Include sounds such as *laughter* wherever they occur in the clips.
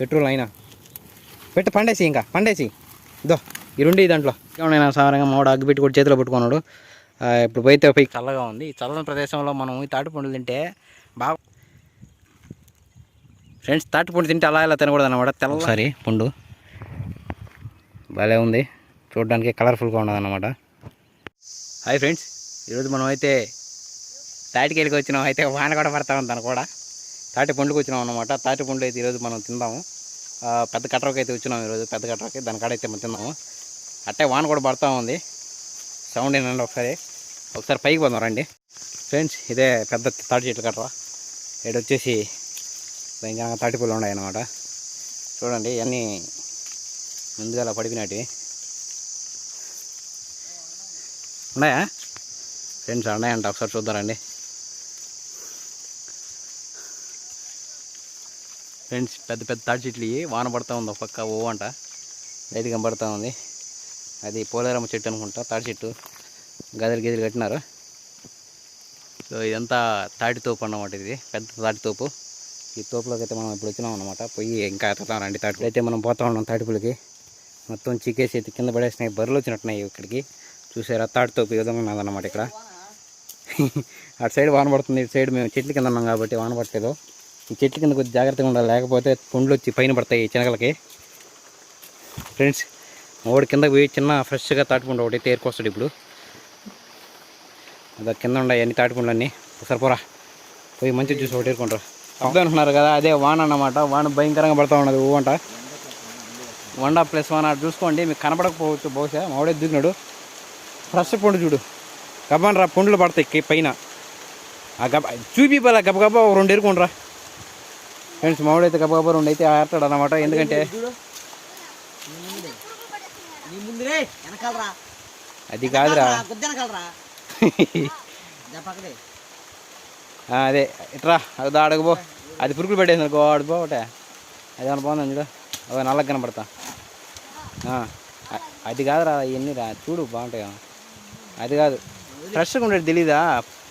Petrol అయినా. పెట్టి పండేసి ఇంకా పండేసి. ఇదో ఈ రెండు దాంట్లో. ఏమన్నా సారంగా అగ్గి పెట్టి కూడా చేతిలో పెట్టుకున్నాడు. ఇప్పుడు పోయితే పోయి చల్లగా ఉంది. ఈ చల్లని ప్రదేశంలో మనం ఈ తాటి పండ్లు తింటే బాగా ఫ్రెండ్స్ తాటి పండు తింటే అలా ఇలా తినకూడదు అనమాట తెల్ల సరే పండు. భలే ఉంది. చూడడానికి కలర్ఫుల్గా ఉన్నది అనమాట హాయ్ ఫ్రెండ్స్ ఈరోజు మనం అయితే తాటికెళ్ళకి వచ్చినాం. అయితే వాన కూడా పడతా ఉంది కూడా. తాటి పండ్లకు వచ్చినాం అనమాట తాటి పండ్లు అయితే ఈరోజు మనం తిందాము. పెద్ద కట్టరకి అయితే వచ్చినాం ఈరోజు పెద్ద కట్టరకి దాని కాడ అయితే మనం తిందాము. అట్టే వాన కూడా పడతా ఉంది. సౌండ్ ఏంటండి ఒకసారి. ఒకసారి పైకి పోదాం రండి. ఫ్రెండ్స్ ఇదే పెద్ద తాటి చెట్లు కట్టరా ఇక్కడ వచ్చేసి భయంకరంగా తాటి పూలు ఉన్నాయన్నమాట చూడండి ఇవన్నీ ముందుగా అలా ఉన్నాయా? ఫ్రెండ్స్ ఉన్నాయంట. ఒకసారి చూద్దారండి ఫ్రెండ్స్ పెద్ద పెద్ద తాటి చెట్లు ఇవి వాన పడతా ఉంది ఒక పక్క ఓ అంట. లైట్ కనబడతా ఉంది. అది పోలేరమ్మ చెట్టు అనుకుంటా తాటి చెట్టు. గదిలు గదిలు కట్టినారు. సో ఇదంతా తాటి తోపు అన్నమాట ఇది పెద్ద తాటి తోపు. ఈ తోపులోకి అయితే మనం ఇప్పుడు వచ్చినాం అనమాట పోయి ఇంకా ఎత్తుతాం రండి తాటి అయితే మనం పోతా ఉన్నాం తాటిపులకి మొత్తం చికేసి అయితే కింద పడేసినాయి బర్రెలు వచ్చినట్టున్నాయి ఇక్కడికి. చూసారా తాటి తోపు ఈ విధంగా ఉన్నదన్నమాట ఇక్కడ. *laughs* అటు సైడ్ వాన పడుతుంది ఇటు సైడ్ మేము చెట్లు కింద ఉన్నాం కాబట్టి వాన పట్టలేదు ఈ చెట్ల కింద కొద్దిగా జాగ్రత్తగా ఉండాలి. లేకపోతే పుండ్లు వచ్చి పైన పడతాయి ఈ ఫ్రెండ్స్ ఒకటి కింద పోయి చిన్న ఫ్రెష్గా తాటిపండు ఒకటి తేరుకొస్తాడు ఇప్పుడు. అదే కింద ఉన్నాయి అన్ని తాటిపండ్లు అన్నీ ఒకసారి పోరా. పోయి మంచి జ్యూస్ ఒకటి ఏరుకుంటారు. అర్థం అంటున్నారు కదా అదే వాన అన్నమాట. వాన భయంకరంగా పడతా ఉన్నది ఊ అంట. వండ ప్లస్ వాన అటు చూసుకోండి మీకు కనపడకపోవచ్చు బహుశా. మామిడే దిగినాడు ఫ్రెష్ పండు చూడు. గబ్బాన్ రా పండ్లు పడతాయి పైన. ఆ గబ చూపి పలా గబగబా ఒక రెండు ఎరుకుండ్రా ఫ్రెండ్స్ మామిడైతే గబగబా రెండు అయితే ఆడతాడు అనమాట ఎందుకంటే అది కాదురా. *laughs* అదే ఇట్రా అది అడగబో అది పురుగులు పెట్టేసి అనుకో ఆడుకో ఒకటే. అది ఏమైనా బాగుంది చూడు. అవి నల్లగా కనపడతా. అది కాదురా ఇవన్నీ రా చూడు బాగుంటాయి అది కాదు. ఫ్రెష్గా ఉండేది తెలీదా?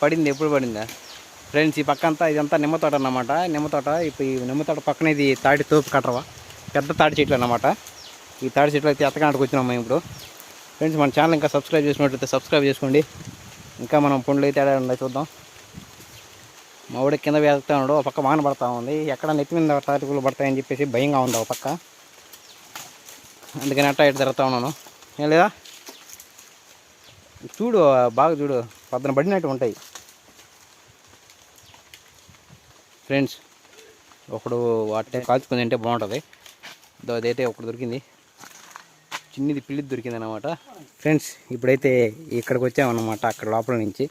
పడింది ఎప్పుడు పడిందా? ఫ్రెండ్స్ ఈ పక్క అంతా ఇదంతా నిమ్మ తోట అన్నమాట. నిమ్మ తోట ఇప్పుడు ఈ నిమ్మ తోట పక్కన ఇది తాటి తోపు కట్టరవా పెద్ద తాటి చెట్లు అన్నమాట. ఈ తాటి చెట్లు అయితే ఎత్తకాంటకు వచ్చినాం మేము ఇప్పుడు. ఫ్రెండ్స్ మన ఛానల్ ఇంకా సబ్స్క్రైబ్ చేసినట్లయితే సబ్స్క్రైబ్ చేసుకోండి. ఇంకా మనం పండ్లు అయితే ఏడా ఉన్నాయి చూద్దాం. మా ఊడి కింద వేస్తా ఉన్నాడు ఒక పక్క వాన పడతా ఉంది. ఎక్కడ నెత్తి మీద తాటికులు పడతాయని చెప్పేసి భయంగా ఉంది ఒక పక్క. అందుకని అట్టా ఇటు తిరుగుతా ఉన్నాను. ఏం లేదా? చూడు బాగా చూడు పద్దన పడినట్టు ఉంటాయి. ఫ్రెండ్స్ ఒకడు వాటి కాల్చుకుని తింటే బాగుంటుంది. అదైతే ఒకటి దొరికింది. చిన్నది పిల్లిది దొరికింది అనమాట ఫ్రెండ్స్ ఇప్పుడైతే ఇక్కడికి వచ్చామన్నమాట అక్కడ లోపల నుంచి.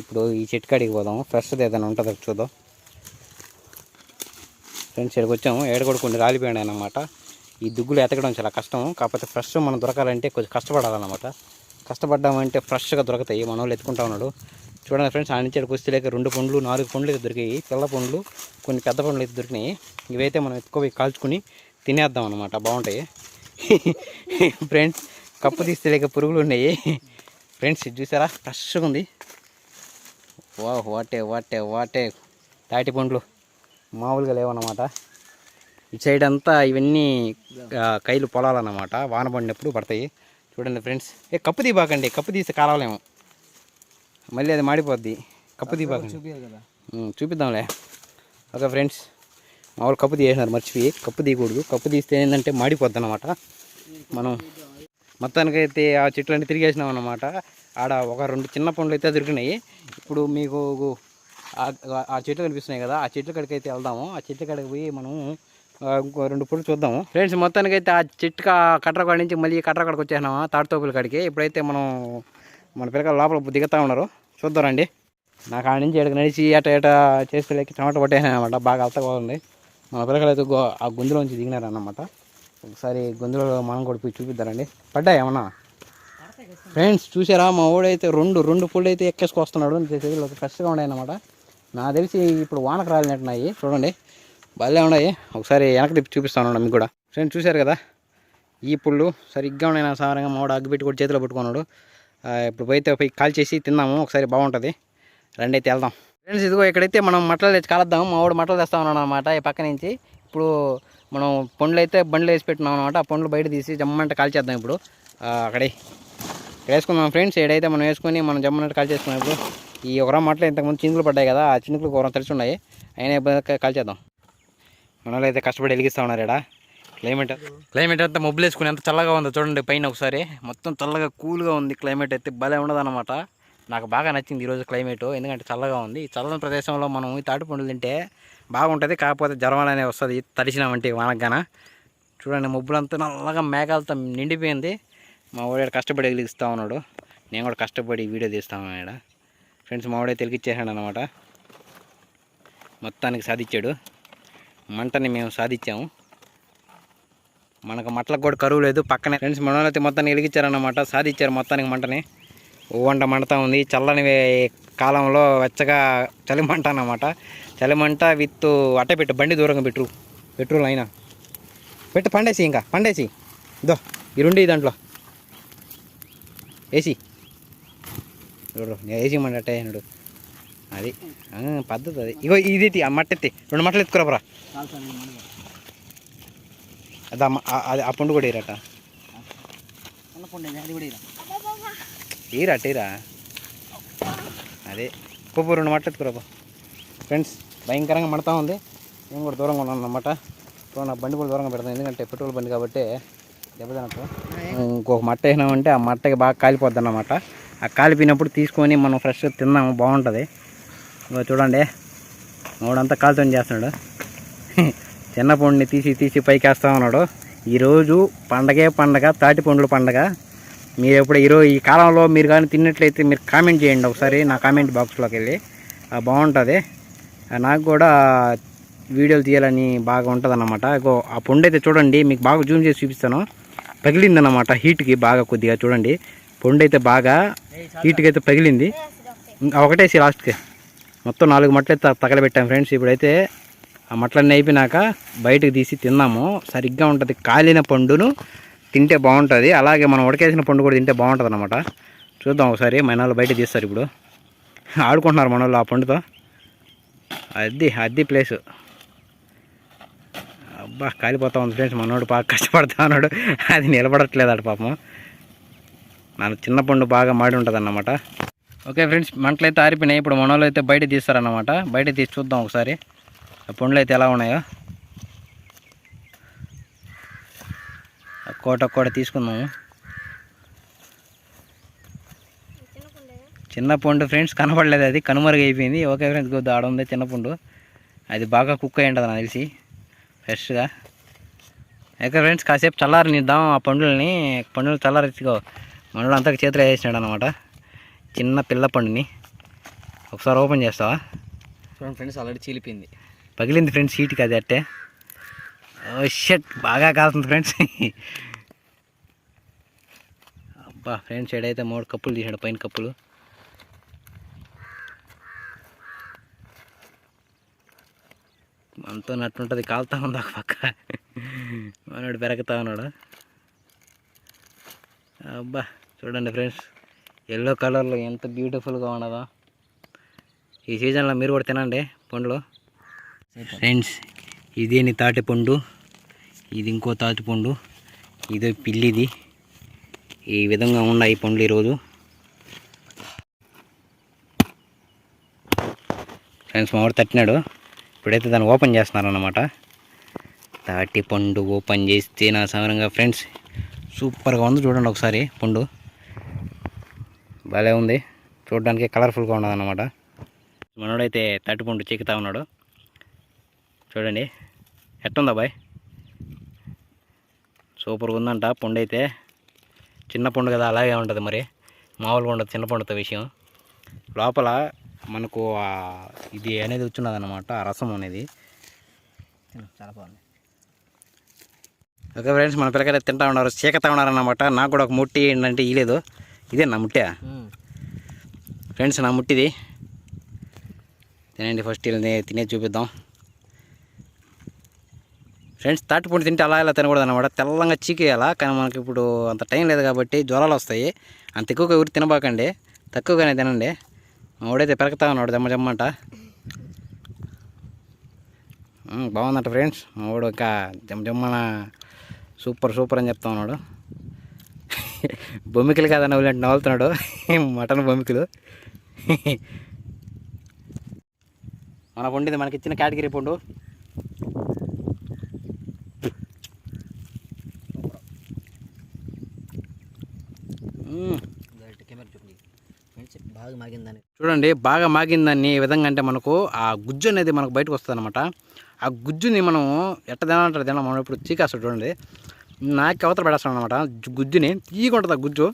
ఇప్పుడు ఈ చెట్టు కాడికి పోదాము. ఫ్రెష్ది ఏదైనా ఉంటుందో చూద్దాం. ఫ్రెండ్స్ ఇక్కడికి వచ్చాము. ఏడగొడు కూడా కొన్ని రాలిపోయాడు అనమాట ఈ దుగ్గులు ఎతకడం చాలా కష్టం. కాకపోతే ఫ్రెష్ మనం దొరకాలంటే కొంచెం కష్టపడాలన్నమాట. కష్టపడ్డామంటే ఫ్రెష్గా దొరుకుతాయి. మన వాళ్ళు ఎత్తుకుంటా ఉన్నాడు. చూడండి ఫ్రెండ్స్ ఆ నుంచి ఇక్కడికి వస్తే లేక రెండు పండ్లు నాలుగు పండ్లు అయితే దొరికాయి. పిల్ల పండ్లు కొన్ని పెద్ద పండ్లు అయితే దొరికినాయి. ఇవైతే మనం ఎత్తుకోపోయి కాల్చుకుని తినేద్దాం అనమాట బాగుంటాయి. *laughs* ఫ్రెండ్స్ కప్పు తీస్తే లేక పురుగులు ఉన్నాయి. ఫ్రెండ్స్ చూసారా? ఫ్రెష్గా ఉంది. వా వాటే వాటే వాటే తాటి పండ్లు మామూలుగా లేవన్నమాట. ఇటు సైడ్ అంతా ఇవన్నీ కైలు పొలాలన్నమాట. వాన పడినప్పుడు పడతాయి. చూడండి ఫ్రెండ్స్. ఏ కప్పు తీబాకండి కప్పు తీస్తే కాలవలేము. మళ్ళీ అది మాడిపోద్ది. కప్పు ఉమ్, చూపిద్దాంలే. ఓకే ఫ్రెండ్స్ మామూలు కప్పు తీసేసినారు మర్చిపోయి. కప్పు తీయకూడదు. కప్పు తీస్తే ఏంటంటే మాడిపోద్ది అనమాట మనం మొత్తానికైతే ఆ చెట్లన్నీ తిరిగేసినాం అనమాట ఆడ ఒక రెండు చిన్న పండ్లు అయితే దొరికినాయి ఇప్పుడు మీకు ఆ- చెట్లు కనిపిస్తున్నాయి కదా ఆ చెట్ల కాడికి అయితే వెళ్దాము. ఆ చెట్ల కాడికి పోయి మనం ఇంకో రెండు పుళ్ళు చూద్దాము. ఫ్రెండ్స్ మొత్తానికైతే ఆ చెట్టు కా- కట్ర కాడి నుంచి మళ్ళీ కట్ర కాడికి వచ్చేసినాము తాటితోపుల కాడికి. ఇప్పుడైతే మనం మన పిల్లకాయలు లోపల దిగుతూ ఉన్నారు. చూద్దాం రండి. నాకు ఆడ నుంచి ఎక్కడ నడిచి అట ఎట చేసుకెళ్ళి టమాటా పట్టేసాను అనమాట బాగా అలతగా ఉంది. మన పిల్లకాయలు అయితే గో- ఆ గుందులోంచి నుంచి అన్నమాట ఒకసారి గుందులో మనం కూడా పోయి చూపిద్దారండి పడ్డాయి ఏమన్నా? ఫ్రెండ్స్ చూసారా? మా ఊడైతే రెండు రెండు పుళ్ళు అయితే ఎక్కేసుకొస్తున్నాడు చేసేది ఫ్రెష్గా ఉన్నాయి అన్నమాట నాకు తెలిసి ఇప్పుడు వానకు రాలినట్టున్నాయి. చూడండి. భలే ఉన్నాయి. ఒకసారి వెనక తిప్పి చూపిస్తాను మీకు కూడా. ఫ్రెండ్స్ చూశారు కదా? ఈ పుళ్ళు సరిగ్గా ఉన్నాయి నా సారంగా మా అగ్గి పెట్టి కూడా చేతిలో పెట్టుకున్నాడు. ఇప్పుడు పోయితే పోయి కాల్ చేసి తిన్నాము ఒకసారి బాగుంటుంది. రండి అయితే వెళ్దాం. ఫ్రెండ్స్ ఇదిగో ఇక్కడైతే మనం మట్టలు తెచ్చి కలుద్దాం. మా వాడు మట్టలు తెస్తా ఉన్నాను అనమాట ఈ పక్క నుంచి. ఇప్పుడు మనం పండ్లు అయితే బండ్లు వేసి పెట్టినాం అనమాట ఆ పండ్లు బయట తీసి జమ్మంటే కాల్చేద్దాం ఇప్పుడు. అక్కడే. ఇక్కడ వేసుకుందాం ఫ్రెండ్స్. ఏడైతే మనం వేసుకొని మనం జమ్మన్నట్టు కాల్ చేసుకున్నాం ఇప్పుడు. ఈ ఒక మట్టలు ఇంతకుముందు చినుకులు పడ్డాయి కదా ఆ చినుకులు కూర తెలిసి ఉన్నాయి. అయినా ఇబ్బంది కాల్చేద్దాం మనలో అయితే కష్టపడి వెలిగిస్తూ ఉన్నారు ఇక్కడ క్లైమేట్ క్లైమేట్ అంతా మబ్బులు వేసుకుని ఎంత చల్లగా ఉందో చూడండి పైన ఒకసారి. మొత్తం చల్లగా కూల్గా ఉంది క్లైమేట్ అయితే భలే ఉండదన్నమాట నాకు బాగా నచ్చింది ఈరోజు క్లైమేట్ ఎందుకంటే చల్లగా ఉంది. ఈ చల్లని ప్రదేశంలో మనం ఈ తాటి పండ్లు తింటే బాగుంటుంది కాకపోతే జ్వరం అనేది వస్తుంది. తడిసినామంటే వానగాన. చూడండి మబ్బులంతా నల్లగా మేఘాలతో నిండిపోయింది. మా వాడు కష్టపడి వెలిగిస్తూ ఉన్నాడు. నేను కూడా కష్టపడి వీడియో తీస్తాను ఇక్కడ ఫ్రెండ్స్ మా వాడే తెలిగిచ్చేసాడు అనమాట మొత్తానికి సాధించాడు. మంటని మేము సాధించాము. మనకు మట్లకు కూడా కరువు లేదు. పక్కనే ఫ్రెండ్స్ మన మొత్తాన్ని వెలిగించారన్నమాట. సాధించారు మొత్తానికి మంటని. ఓ వంట మంటతా ఉంది. చల్లని కాలంలో వెచ్చగా చలిమంట అనమాట అన్నమాట. చలి విత్ అట్ట పెట్టు. బండి దూరంగా పెట్టు. పెట్రోల్ అయినా. పెట్టు పండేసి ఇంకా. పండేసి. ఇదో ఇరుండి దాంట్లో. ఏసీ. ఏసీ మండి అట్టే అయినాడు అది పద్ధతి అది. ఇగో ఇది ఆ మట్ట ఎత్తి రెండు మట్టలు ఎత్తుకురాబరా మనగా. అది ఆ పండు కూడా ఉన్న అది కూడా ఇలా. ఈరా అదే. పప్పు రెండు మట్టలు ఎత్తుకురాబా ఫ్రెండ్స్ భయంకరంగా మడతా ఉంది. నేను కూడా దూరంగా ఉన్నాను అనమాట సో నా బండి కూడా దూరంగా పెడతాను ఎందుకంటే పెట్రోల్ బండి కాబట్టి దెబ్బతినట్టు. ఇంకొక మట్ట వేసినామంటే ఆ మట్టకి బాగా కాలిపోద్ది అన్నమాట. ఆ కాలిపోయినప్పుడు తీసుకొని మనం ఫ్రెష్ తిన్నాము బాగుంటుంది. చూడండి. మూడంతా కాలుతో చేస్తున్నాడు. చిన్న పండుని తీసి తీసి పైకి వేస్తా ఉన్నాడు. ఈరోజు పండగే పండగ తాటి పండ్ల పండగ. మీరు ఎప్పుడు ఈరోజు ఈ కాలంలో మీరు కానీ తిన్నట్లయితే మీరు కామెంట్ చేయండి ఒకసారి నా కామెంట్ బాక్స్లోకి వెళ్ళి. బాగుంటుంది. నాకు కూడా వీడియోలు తీయాలని బాగా ఉంటుంది అన్నమాట ఇగో ఆ పండు అయితే చూడండి మీకు బాగా జూమ్ చేసి చూపిస్తాను. పగిలిందన్నమాట హీట్కి బాగా కొద్దిగా చూడండి. పండు అయితే బాగా హీట్కి అయితే పగిలింది. ఇంకా ఒకటేసి లాస్ట్కి. మొత్తం నాలుగు మట్టలు అయితే తగలబెట్టాం ఫ్రెండ్స్. ఇప్పుడైతే ఆ మట్లన్నీ అయిపోయినాక బయటకు తీసి తిన్నాము. సరిగ్గా ఉంటుంది. కాలిన పండును తింటే బాగుంటుంది. అలాగే మనం ఉడకేసిన పండు కూడా తింటే బాగుంటుంది అనమాట చూద్దాం ఒకసారి. మన వాళ్ళు బయట తీస్తారు ఇప్పుడు. ఆడుకుంటున్నారు మన ఆ పండుతో. అది అది ప్లేసు అబ్బా కాలిపోతా ఉంది ఫ్రెండ్స్ మనోడు బాగా కష్టపడతా ఉన్నాడు. అది నిలబడట్లేదు అటు పాపం. నాకు చిన్న పండు బాగా మాడి ఉంటుంది అన్నమాట ఓకే ఫ్రెండ్స్ మంటలు అయితే ఆరిపోయినాయి. ఇప్పుడు మనోళ్ళు అయితే బయట తీస్తారన్నమాట. బయట తీసి చూద్దాం ఒకసారి. పండ్లు అయితే ఎలా ఉన్నాయో? ఆ కోట కోట తీసుకున్నాము చిన్న పండు ఫ్రెండ్స్ కనపడలేదు అది కనుమరుగైపోయింది ఓకే ఫ్రెండ్స్ కొద్ది ఆడ ఉంది చిన్న పండు. అది బాగా కుక్ అయి ఉంటుంది నాకు తెలిసి ఫ్రెష్గా. అయితే ఫ్రెండ్స్ కాసేపు చల్లారనిద్దాం ఆ పండులని. పండులు చల్లారెత్తుకో మనలో అంతా చేతులు వేసినాడు అనమాట చిన్న పిల్ల పండుని. ఒకసారి ఓపెన్ చేస్తావా? చూడండి ఫ్రెండ్స్ ఆల్రెడీ చీలిపోయింది. పగిలింది ఫ్రెండ్స్ హీట్కి అది అట్టే. ఓ షట్ బాగా కాలుతుంది ఫ్రెండ్స్. అబ్బా ఫ్రెండ్స్ ఎడైతే మూడు కప్పులు తీసాడు పైన కప్పులు. మనతో నట్టుంటుంది కాలుతా ఉంది ఒక పక్క? మనోడు పెరగతా ఉన్నాడు. అబ్బా చూడండి ఫ్రెండ్స్ ఎల్లో కలర్లో ఎంత బ్యూటిఫుల్గా ఉన్నదో. ఈ సీజన్లో మీరు కూడా తినండి పండ్లు. ఫ్రెండ్స్ ఇదేని తాటిపండు ఇది ఇంకో తాటిపండు ఇదో పిల్లిది. ఈ విధంగా ఉన్నాయి పండ్లు ఈరోజు. ఫ్రెండ్స్ మావాడు తట్టినాడు. ఇప్పుడైతే దాన్ని ఓపెన్ చేస్తున్నారన్నమాట. తాటి పండు ఓపెన్ చేస్తే నా సమరంగా ఫ్రెండ్స్ సూపర్గా ఉంది చూడండి ఒకసారి పండు. భలే ఉంది. చూడడానికి కలర్ఫుల్గా ఉన్నదన్నమాట. మనోడైతే తాటి పండు చీకుతా ఉన్నాడు. చూడండి. ఎట్టుందా బాయ్? సూపర్గా ఉందంట పండు అయితే. చిన్న పండు కదా అలాగే ఉంటుంది మరి. మామూలుగా ఉండదు చిన్న పండుతో విషయం. లోపల మనకు ఇది అనేది వచ్చినది అనమాట ఆ రసం అనేది. చాలా బాగుంది. ఓకే ఫ్రెండ్స్ మన పిల్లకాయలు తింటా ఉన్నారు చీకతా ఉన్నారన్నమాట. నాకు కూడా ఒక ముట్టి ఏంటంటే ఇలేదు ఇదే నా ముట్టే. ఫ్రెండ్స్ నా ముట్టిది. తినండి ఫస్ట్ వీళ్ళని తినే చూపిద్దాం. ఫ్రెండ్స్ తాటిపండు తింటే అలా ఇలా తినకూడదు అనమాట తెల్లంగా చీకేయాలా? కానీ మనకి ఇప్పుడు అంత టైం లేదు కాబట్టి జ్వరాలు వస్తాయి. అంత ఎక్కువగా ఎవరు తినబాకండి. తక్కువగానే తినండి. మావాడైతే పెరగతా ఉన్నాడు జమ్మ జమ్మంట. బాగుందంట బాగుందట ఫ్రెండ్స్. మా వాడు ఇంకా జమ్మ జమ్మన సూపర్ సూపర్ అని చెప్తా ఉన్నాడు. బొమ్మికలు కదా నవ్వులంటే నవ్వులుతున్నాడు. మటన్ బొమ్మికలు. మన ఉండేది మనకి ఇచ్చిన కేటగిరీ పండు మ్మ్. డైరెక్ట్ కెమెరా చూడండి ఫ్రెండ్స్ బాగా మాగిందని చూడండి బాగా మాగిందాన్ని ఈ విధంగా అంటే మనకు ఆ గుజ్జు అనేది మనకు బయటకు వస్తుంది అనమాట ఆ గుజ్జుని మనం ఎట్ట తినాలంటారు తినాలి మనం ఇప్పుడు చీకేస్తాడు చూడండి. నాకు అవతల పడేస్తాడు అనమాట గుజ్జుని తీయకుంటుంది ఆ గుజ్జు.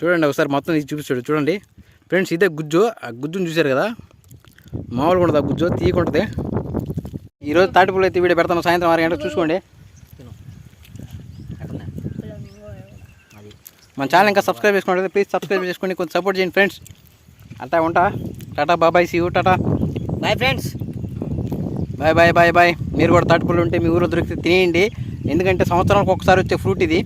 చూడండి ఒకసారి మొత్తం తీసి చూపిస్తాడు చూడండి. ఫ్రెండ్స్ ఇదే గుజ్జు. ఆ గుజ్జుని చూశారు కదా? మామూలుగా ఉండదు ఆ గుజ్జు తీయకుంటుంది ఈరోజు తాటిపూలు అయితే వీడియో పెడతాను. సాయంత్రం ఆరు గంటలకు చూసుకోండి తిను ఎక్కడన్నా అది మన ఛానల్ ఇంకా సబ్స్క్రైబ్ చేసుకోండి. ప్లీజ్ సబ్స్క్రైబ్ చేసుకోండి కొంచెం సపోర్ట్ చేయండి ఫ్రెండ్స్ అంతా ఉంటా. టాటా బాబాయ్ see you Tata. Bye friends bye bye bye bye. మీరు కూడా తాటిపళ్ళు ఉంటే మీ ఊరిలో దొరికితే తినేయండి. ఎందుకంటే సంవత్సరానికి ఒకసారి వచ్చే ఫ్రూట్ ఇది.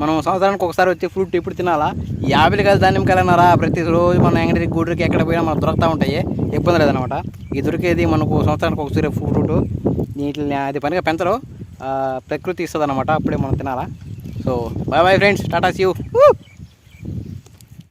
మనం సంవత్సరానికి ఒకసారి వచ్చే ఫ్రూట్ ఇప్పుడు తినాలా? యాపిల్ కాదు దానిమ్మకాయలన్నారా ప్రతిరోజు మన ఎంగడి గుడికి ఎక్కడ పోయినా మనకు దొరుకుతూ ఉంటాయి. ఇబ్బంది లేదనమాట ఈ దొరికేది మనకు సంవత్సరానికి ఒకసారి ఫ్రూట్ వీటిని అది పనిగా పెంచరు. ప్రకృతి ఇస్తుంది అనమాట అప్పుడే మనం తినాలా? సో బాయ్ బాయ్ ఫ్రెండ్స్ టాటా సీ యూ